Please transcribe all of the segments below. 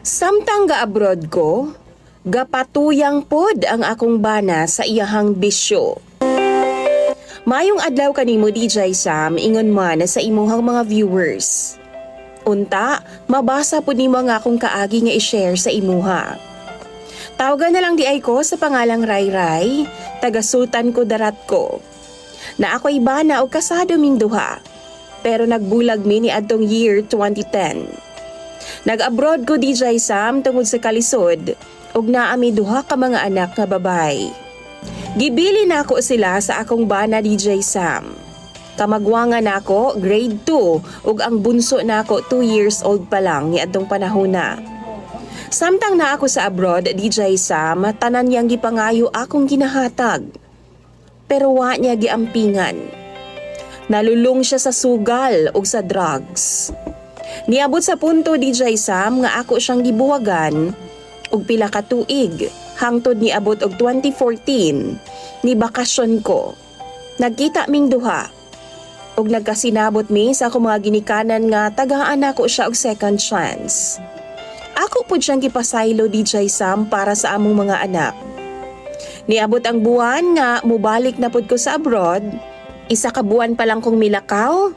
Samtang ga abroad ko, gapatuyang pod ang akong bana sa iyahang bisyo. Mayong adlaw kanimo DJ Sam ingon man sa imuhang mga viewers. Unta, mabasa po nimo nga akong kaagi nga i-share sa imuha. Tawagan na lang di ay ko sa pangalang Ray Ray, taga Sultan ko darat ko. Na ako'y bana o kasado ming duha, pero nagbulag mi ni adtong year 2010. Nag-abroad ko DJ Sam tungod sa kalisod ug naami duha ka mga anak nga babay. Gibili na ako sila sa akong bana DJ Sam. Kamagwangan nako grade 2 ug ang bunso nako 2 years old pa lang ni adtong panahon na. Samtang na ako sa abroad, DJ Sam, tanan niyang gipangayo akong ginahatag. Pero wa niya giampingan. Nalulong siya sa sugal ug sa drugs. Niabot sa punto DJ Sam nga ako siyang gibuwagan og pila ka tuig hangtod niabot og 2014 ni bakasyon ko. Nagkita ming duha og nagkasinabot mi sa akong mga ginikanan nga tagaan ako siya og second chance. Ako po siyang gipasaylo DJ Sam para sa among mga anak. Niabot ang buwan nga mubalik na pud ko sa abroad. Isa ka buwan pa lang kong milakaw.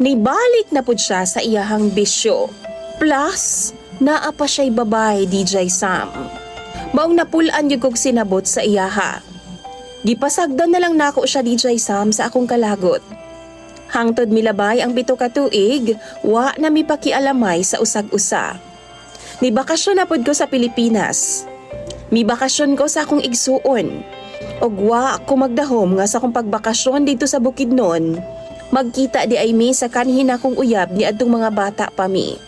Nibalik na pud siya sa iyahang bisyo. Plus, naa pa siya'y babay DJ Sam. Maong napulaan yung kog sinabot sa iyaha. Gipasagdan na lang nako siya DJ Sam sa akong kalagot. Hangtod milabay ang pito ka tuig, wa na mi pakialamay sa usag-usa. Ni bakasyon na pod ko sa Pilipinas. Mi bakasyon ko sa akong igsuon. Og wa ako magdahom nga sa akong pagbakasyon dito sa Bukidnon. Magkita di ay mi sa kanhin akong uyab ni adtong mga bata pa mi.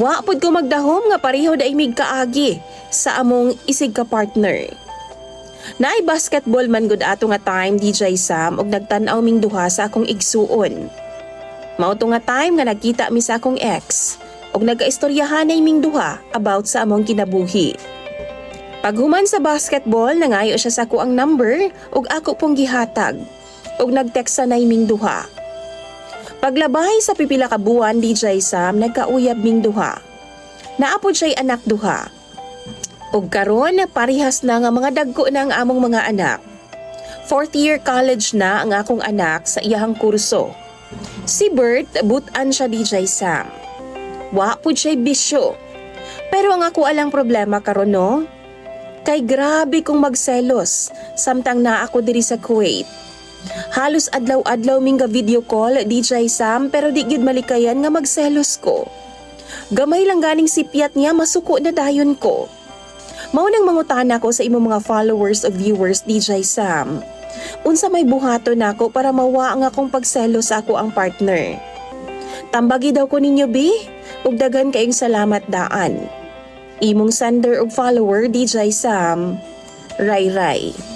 Wa pod ko magdahom nga pareho da mig kaagi sa among isig ka partner. Naay basketball man gud ato nga time DJ Sam og nagtan-aw ming duha sa akong igsuon. Mao to nga time nga nagkita mi sa akong ex og nagaistoryahan ming duha about sa among kinabuhi. Paghuman sa basketball, nangayo siya sa ako ang number ug ako pong gihatag ug nagtext sa naming duha. Paglabay sa pipila ka buwan DJ Sam nagkauyab ming duha. Naapod siya'y anak duha. Ug karon parihas na nga mga dagko na ang among mga anak. Fourth year college na ang akong anak sa iyahang kurso. Si Bert, butan siya DJ Sam. Wa pud siya'y bisyo. Pero ang ako alang problema karon no, Kay grabe kong magselos, samtang na ako diri sa Kuwait. Halos adlaw-adlaw ming ga video call DJ Sam pero di gid malikayan nga magselos ko. Gamay lang ganing sipyat niya masuko na dayon ko. Mao nang mangutana ko sa imong mga followers o viewers DJ Sam. Unsa may buhato nako para mawa ang akong pagselos ako ang partner. Tambagi daw ko ninyo bi, ug dagan kayong salamat daan. Imong sender og follower DJ Sam, Ray Ray.